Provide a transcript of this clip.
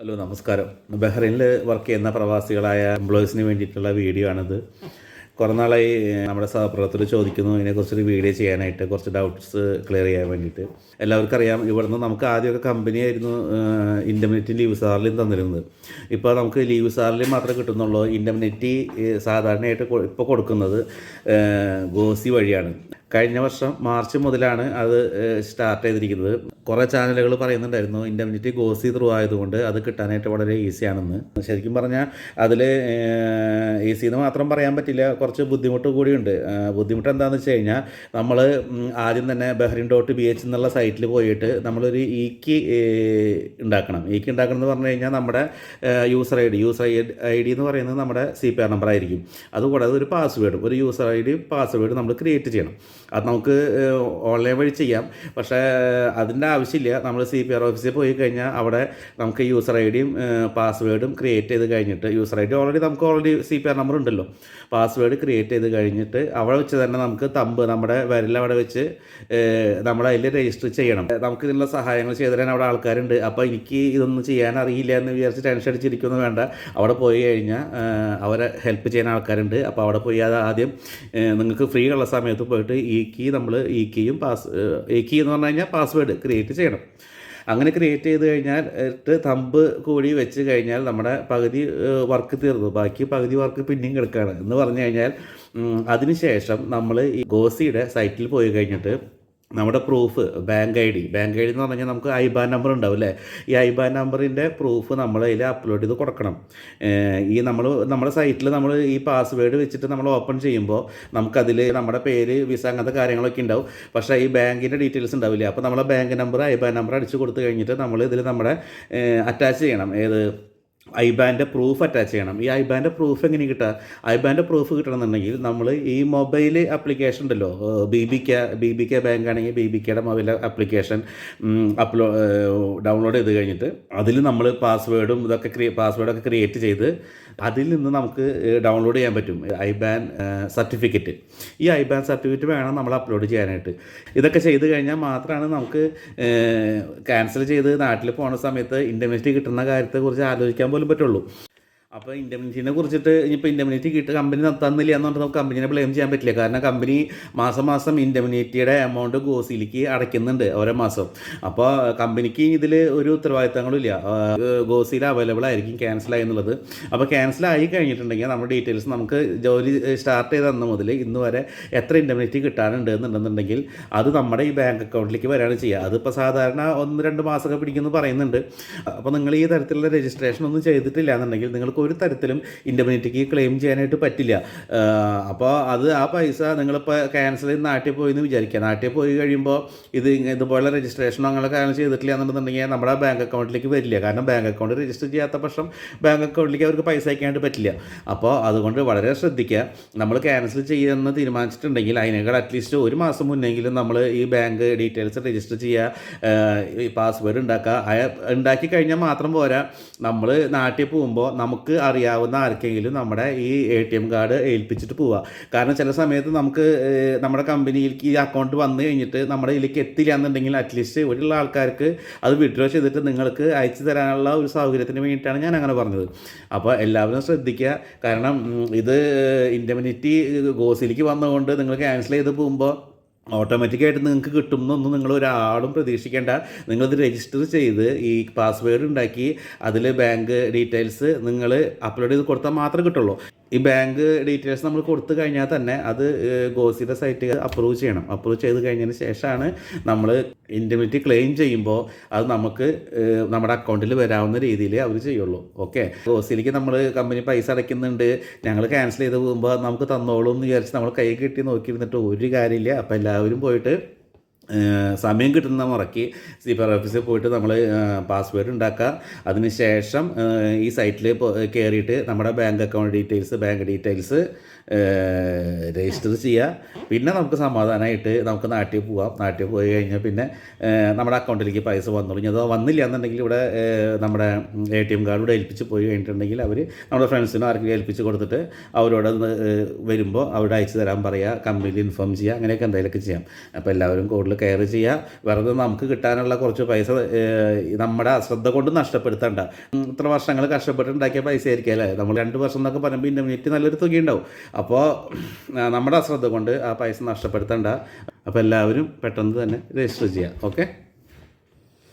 Hello നമസ്കാരം. ബഹ്റൈനിൽ work ചെയ്യുന്ന പ്രവാസികളായ എംപ്ലോയീസിന് വേണ്ടിയിട്ടുള്ള വീഡിയോ ആണിത്. കുറേ നാളായി നമ്മുടെ സഹപ്രവർത്തകർ ചോദിക്കുന്നു ഇതിനെക്കുറിച്ചൊരു വീഡിയോ ചെയ്യാനായിട്ട് കുറച്ച് ഡൗട്ട്സ് ക്ലിയർ ചെയ്യാൻ വേണ്ടിയിട്ട്. എല്ലാവർക്കും അറിയാം ഇവിടുന്ന് നമുക്ക് ആദ്യമൊക്കെ കമ്പനി ആയിരുന്നു ഇൻഡമിനിറ്റി ലീവ് സാറിലും തന്നിരുന്നത്. ഇപ്പോൾ നമുക്ക് ലീവ് സാറിലും മാത്രമേ കിട്ടുന്നുള്ളൂ. ഇൻഡമിനിറ്റി സാധാരണയായിട്ട് ഇപ്പോൾ കൊടുക്കുന്നത് ഗോസി വഴിയാണ്. കഴിഞ്ഞ വർഷം മാർച്ച് മുതലാണ് അത് സ്റ്റാർട്ട് ചെയ്തിരിക്കുന്നത്. കുറേ ചാനലുകൾ പറയുന്നുണ്ടായിരുന്നു ഇൻഡമിനിറ്റി ഗോസി ത്രൂ ആയതുകൊണ്ട് അത് കിട്ടാനായിട്ട് വളരെ ഈസിയാണെന്ന് ശരിക്കും പറഞ്ഞാൽ അതിൽ ഈസി എന്ന് മാത്രം പറയാൻ പറ്റില്ല കുറച്ച് ബുദ്ധിമുട്ട് കൂടിയുണ്ട്. ബുദ്ധിമുട്ട് എന്താണെന്ന് വെച്ച് കഴിഞ്ഞാൽ നമ്മൾ ആദ്യം തന്നെ ബഹ്റിൻ ഡോട്ട് ബി എച്ച് എന്നുള്ള സൈറ്റിൽ പോയിട്ട് നമ്മളൊരു ഈക്കി ഉണ്ടാക്കണം. ഈക്കി ഉണ്ടാക്കണം എന്ന് പറഞ്ഞു കഴിഞ്ഞാൽ നമ്മുടെ user I D. User I D എന്ന് പറയുന്നത് നമ്മുടെ സി പി ആർ നമ്പർ ആയിരിക്കും. അതുകൂടാതെ ഒരു പാസ്വേഡും ഒരു യൂസർ ഐ ഡി പാസ്വേഡ് നമ്മൾ ക്രിയേറ്റ് ചെയ്യണം. അത് നമുക്ക് ഓൺലൈൻ വഴി ചെയ്യാം. പക്ഷേ അതിന്റെ ആവശ്യമില്ല. നമ്മൾ സി പി ആർ ഓഫീസിൽ പോയി കഴിഞ്ഞാൽ അവിടെ നമുക്ക് യൂസർ ഐ ഡിയും പാസ്വേഡും ക്രിയേറ്റ് ചെയ്ത് കഴിഞ്ഞിട്ട് യൂസർ ഐ ഡി ഓൾറെഡി നമുക്ക് already C P R number ഉണ്ടല്ലോ. പാസ്വേഡ് ക്രിയേറ്റ് ചെയ്ത് കഴിഞ്ഞിട്ട് അവിടെ വെച്ച് തന്നെ നമുക്ക് തമ്പ് നമ്മുടെ വിരൽ അവിടെ വെച്ച് നമ്മൾ അതിൽ രജിസ്റ്റർ ചെയ്യണം. നമുക്ക് ഇതിനുള്ള സഹായങ്ങൾ ചെയ്തു തരാൻ അവിടെ ആൾക്കാരുണ്ട്. അപ്പോൾ എനിക്ക് ഇതൊന്നും ചെയ്യാൻ അറിയില്ല എന്ന് വിചാരിച്ച് ടെൻഷൻ അടിച്ചിരിക്കുന്നു വേണ്ട. അവിടെ പോയി കഴിഞ്ഞാൽ അവരെ ഹെൽപ്പ് ചെയ്യാൻ ആൾക്കാരുണ്ട്. അപ്പോൾ അവിടെ പോയി അത് ആദ്യം നിങ്ങൾക്ക് ഫ്രീ ഉള്ള സമയത്ത് പോയിട്ട് ഈ കീ നമ്മൾ ഈ കീയും പാസ് ഈ കീ എന്ന് പറഞ്ഞു കഴിഞ്ഞാൽ പാസ്വേഡ് ക്രിയേറ്റ് ചെയ്യണം. അങ്ങനെ ക്രിയേറ്റ് ചെയ്ത് കഴിഞ്ഞാൽ ഇട്ട് തമ്പ് കൂടി വെച്ച് കഴിഞ്ഞാൽ നമ്മുടെ പകുതി വർക്ക് തീർന്നു. ബാക്കി പകുതി വർക്ക് പിന്നെയും കിടക്കുകയാണ് എന്ന് പറഞ്ഞു കഴിഞ്ഞാൽ അതിനുശേഷം നമ്മൾ ഈ ഗോസിയുടെ സൈറ്റിൽ പോയി കഴിഞ്ഞിട്ട് നമ്മുടെ proof bank I D. Bank I D എന്ന് പറഞ്ഞാൽ നമുക്ക് ഐബാൻ നമ്പർ ഉണ്ടാവും അല്ലേ? ഈ ഐബാൻ നമ്പറിന്റെ പ്രൂഫ് നമ്മൾ അതിൽ അപ്ലോഡ് ചെയ്ത് കൊടുക്കണം. ഈ നമ്മൾ നമ്മുടെ സൈറ്റിൽ നമ്മൾ ഈ പാസ്വേഡ് വെച്ചിട്ട് നമ്മൾ ഓപ്പൺ ചെയ്യുമ്പോൾ നമുക്കതിൽ നമ്മുടെ പേര് വിസ അങ്ങനത്തെ കാര്യങ്ങളൊക്കെ ഉണ്ടാവും. പക്ഷേ ഈ ബാങ്കിന്റെ ഡീറ്റെയിൽസ് ഉണ്ടാവില്ല? അപ്പോൾ നമ്മളെ ബാങ്ക് നമ്പർ ഐബാൻ നമ്പർ അടിച്ച് കൊടുത്തു കഴിഞ്ഞിട്ട് നമ്മൾ ഇതിൽ നമ്മുടെ അറ്റാച്ച് ചെയ്യണം. ഏത്? ഐബാന്റെ പ്രൂഫ് അറ്റാച്ച് ചെയ്യണം. ഈ ഐ ഐബാന്റെ പ്രൂഫ് എങ്ങനെ കിട്ടുക? ഐ ഐബാന്റെ പ്രൂഫ് കിട്ടണമെന്നുണ്ടെങ്കിൽ നമ്മൾ ഈ മൊബൈൽ ആപ്ലിക്കേഷൻ ഉണ്ടല്ലോ B B K B B K bank ആണെങ്കിൽ ബി ബി കെയുടെ മൊബൈൽ ആപ്ലിക്കേഷൻ അപ്ലോ ഡൗൺലോഡ് ചെയ്ത് കഴിഞ്ഞിട്ട് അതിൽ നമ്മൾ പാസ്വേഡും ഇതൊക്കെ ക്രിയേ പാസ്വേഡൊക്കെ ക്രിയേറ്റ് ചെയ്ത് അതിൽ നിന്ന് നമുക്ക് ഡൗൺലോഡ് ചെയ്യാൻ പറ്റും. ഐ ബാൻ സർട്ടിഫിക്കറ്റ് ഈ ഐ ബാൻ സർട്ടിഫിക്കറ്റ് വേണം നമ്മൾ അപ്ലോഡ് ചെയ്യാനായിട്ട്. ഇതൊക്കെ ചെയ്ത് കഴിഞ്ഞാൽ മാത്രമാണ് നമുക്ക് ക്യാൻസൽ ചെയ്ത് നാട്ടിൽ പോകുന്ന സമയത്ത് ഇൻഡമിനിറ്റി കിട്ടുന്ന കാര്യത്തെക്കുറിച്ച് ആലോചിക്കാൻ പോലും പറ്റുള്ളൂ. അപ്പോൾ ഇൻഡമിനിറ്റിനെ കുറിച്ചിട്ട് ഇനിയിപ്പോൾ ഇൻഡമിനിറ്റി കിട്ടുക കമ്പനി തന്നില്ല എന്ന് പറഞ്ഞാൽ നമുക്ക് കമ്പനിനെ ബ്ലെയിം ചെയ്യാൻ പറ്റില്ല. കാരണം കമ്പനി മാസം മാസം ഇൻഡമിനിറ്റിയുടെ എമൗണ്ട് ഗോസിലേക്ക് അടയ്ക്കുന്നുണ്ട് ഓരോ മാസം. അപ്പോൾ കമ്പനിക്ക് ഇതിൽ ഒരു ഉത്തരവാദിത്തങ്ങളും ഇല്ല. ഗോസിയിൽ അവൈലബിൾ ആയിരിക്കും ക്യാൻസൽ ആയി എന്നുള്ളത്. അപ്പോൾ ക്യാൻസൽ ആയി കഴിഞ്ഞിട്ടുണ്ടെങ്കിൽ നമ്മുടെ ഡീറ്റെയിൽസ് നമുക്ക് ജോലി സ്റ്റാർട്ട് ചെയ്ത് തന്ന മുതൽ ഇന്ന് വരെ എത്ര ഇൻഡമിനിറ്റി കിട്ടാനുണ്ട് എന്നുണ്ടെന്നുണ്ടെങ്കിൽ അത് നമ്മുടെ ഈ ബാങ്ക് അക്കൗണ്ടിലേക്ക് വരാണ് ചെയ്യുക. അതിപ്പോൾ സാധാരണ ഒന്ന് രണ്ട് മാസമൊക്കെ പിടിക്കുമെന്ന് പറയുന്നുണ്ട്. അപ്പോൾ നിങ്ങൾ ഈ തരത്തിലുള്ള രജിസ്ട്രേഷൻ ഒന്നും ചെയ്തിട്ടില്ല എന്നുണ്ടെങ്കിൽ നിങ്ങൾക്ക് ഒരു തരത്തിലും ഇൻഡമിനിറ്റിക്ക് ക്ലെയിം ചെയ്യാനായിട്ട് പറ്റില്ല. അപ്പോൾ അത് ആ പൈസ നിങ്ങളിപ്പോൾ ക്യാൻസൽ ചെയ്ത് നാട്ടിൽ പോയി എന്ന് വിചാരിക്കുക. നാട്ടിൽ പോയി കഴിയുമ്പോൾ ഇത് ഇതുപോലെ രജിസ്ട്രേഷനോ അങ്ങനെ കാര്യം ചെയ്തിട്ടില്ല എന്നുണ്ടെന്നുണ്ടെങ്കിൽ നമ്മുടെ ബാങ്ക് അക്കൗണ്ടിലേക്ക് വരില്ല. കാരണം ബാങ്ക് അക്കൗണ്ട് രജിസ്റ്റർ ചെയ്യാത്ത പക്ഷം ബാങ്ക് അക്കൗണ്ടിലേക്ക് അവർക്ക് പൈസ അയക്കാനായിട്ട് പറ്റില്ല. അപ്പോൾ അതുകൊണ്ട് വളരെ ശ്രദ്ധിക്കുക. നമ്മൾ ക്യാൻസൽ ചെയ്യുമെന്ന് തീരുമാനിച്ചിട്ടുണ്ടെങ്കിൽ അതിനേക്കാൾ അറ്റ്ലീസ്റ്റ് ഒരു മാസം മുന്നെങ്കിലും നമ്മൾ ഈ ബാങ്ക് ഡീറ്റെയിൽസ് രജിസ്റ്റർ ചെയ്യുക പാസ്വേഡ് ഉണ്ടാക്കുക. ഉണ്ടാക്കി കഴിഞ്ഞാൽ മാത്രം പോരാ. നമ്മൾ നാട്ടിൽ പോകുമ്പോൾ നമുക്ക് അറിയാവുന്ന ആർക്കെങ്കിലും നമ്മുടെ ഈ എ ടി എം കാർഡ് ഏൽപ്പിച്ചിട്ട് പോവുക കാരണം ചില സമയത്ത് നമുക്ക് നമ്മുടെ കമ്പനിയിലേക്ക് ഈ അക്കൗണ്ട് വന്നു കഴിഞ്ഞിട്ട് നമ്മുടെ ഇതിലേക്ക് എത്തില്ല എന്നുണ്ടെങ്കിൽ അറ്റ്ലീസ്റ്റ് ഇവിടെയുള്ള ആൾക്കാർക്ക് അത് വിഡ്രോ ചെയ്തിട്ട് നിങ്ങൾക്ക് അയച്ചു തരാനുള്ള ഒരു സൗകര്യത്തിന് വേണ്ടിയിട്ടാണ് ഞാൻ അങ്ങനെ പറഞ്ഞത്. അപ്പോൾ എല്ലാവരും ശ്രദ്ധിക്കുക. കാരണം ഇത് ഇൻഡമിനിറ്റി ഗോസിലേക്ക് വന്നതുകൊണ്ട് നിങ്ങൾ ക്യാൻസൽ ചെയ്ത് പോകുമ്പോൾ ഓട്ടോമാറ്റിക്കായിട്ട് നിങ്ങൾക്ക് കിട്ടുമെന്നൊന്നും നിങ്ങൾ ഒരാളും പ്രതീക്ഷിക്കേണ്ട. നിങ്ങളിത് രജിസ്റ്റർ ചെയ്ത് ഈ പാസ്വേഡ് ഉണ്ടാക്കി അതിൽ ബാങ്ക് ഡീറ്റെയിൽസ് നിങ്ങൾ അപ്ലോഡ് ചെയ്ത് കൊടുത്താൽ മാത്രമേ കിട്ടുള്ളൂ. ഈ ബാങ്ക് ഡീറ്റെയിൽസ് നമ്മൾ കൊടുത്തു കഴിഞ്ഞാൽ തന്നെ അത് ഗോസിയുടെ സൈറ്റിൽ അപ്രൂവ് ചെയ്യണം. അപ്രൂവ് ചെയ്ത് കഴിഞ്ഞതിന് ശേഷമാണ് നമ്മൾ ഇൻഡിമിനിറ്റി ക്ലെയിം ചെയ്യുമ്പോൾ അത് നമുക്ക് നമ്മുടെ അക്കൗണ്ടിൽ വരാവുന്ന രീതിയിൽ അവർ ചെയ്യുള്ളൂ. ഓക്കെ? ഗോസിലേക്ക് നമ്മൾ കമ്പനി പൈസ അടയ്ക്കുന്നുണ്ട്. ഞങ്ങൾ ക്യാൻസൽ ചെയ്ത് പോകുമ്പോൾ നമുക്ക് തന്നോളൂ എന്ന് വിചാരിച്ച് നമ്മൾ കൈ കിട്ടി നോക്കിയിരുന്നിട്ട് ഒരു കാര്യമില്ല. അപ്പോൾ എല്ലാവരും പോയിട്ട് സമയം കിട്ടുന്ന മുറയ്ക്ക് സീപ്പർ ഓഫീസിൽ പോയിട്ട് നമ്മൾ പാസ്വേഡ് ഉണ്ടാക്കുക അതിന് ശേഷം ഈ സൈറ്റിൽ കയറിയിട്ട് നമ്മുടെ bank account details bank details register ചെയ്യുക പിന്നെ നമുക്ക് സമാധാനമായിട്ട് നമുക്ക് നാട്ടിൽ പോവാം. നാട്ടിൽ പോയി കഴിഞ്ഞാൽ പിന്നെ നമ്മുടെ അക്കൗണ്ടിലേക്ക് പൈസ വന്നു തുടങ്ങി അതോ വന്നില്ല എന്നുണ്ടെങ്കിൽ ഇവിടെ നമ്മുടെ എ ടി എം കാർഡ് ഇവിടെ ഏൽപ്പിച്ച് പോയി കഴിഞ്ഞിട്ടുണ്ടെങ്കിൽ അവർ നമ്മുടെ ഫ്രണ്ട്സിനും ആർക്കും ഏൽപ്പിച്ച് കൊടുത്തിട്ട് അവരോട് വരുമ്പോൾ അവിടെ അയച്ചു തരാൻ പറയുക കമ്പനിയിൽ ഇൻഫോം ചെയ്യുക അങ്ങനെയൊക്കെ എന്തെങ്കിലുമൊക്കെ ചെയ്യാം. അപ്പോൾ എല്ലാവരും കൂടുതൽ കെയർ ചെയ്യുക വെറുതെ നമുക്ക് കിട്ടാനുള്ള കുറച്ച് പൈസ നമ്മുടെ അശ്രദ്ധ കൊണ്ട് നഷ്ടപ്പെടുത്തണ്ട. ഇത്ര വർഷങ്ങൾ കഷ്ടപ്പെട്ടുണ്ടാക്കിയ പൈസ ആയിരിക്കും അല്ലേ? നമ്മൾ രണ്ട് വർഷം എന്നൊക്കെ പറയുമ്പോൾ ഇന്റർനെറ്റ് നല്ലൊരു തുകയുണ്ടാവും. അപ്പോൾ നമ്മുടെ അശ്രദ്ധ കൊണ്ട് ആ പൈസ നഷ്ടപ്പെടുത്തണ്ട. അപ്പോൾ എല്ലാവരും പെട്ടെന്ന് തന്നെ രജിസ്റ്റർ ചെയ്യുക ഓക്കെ?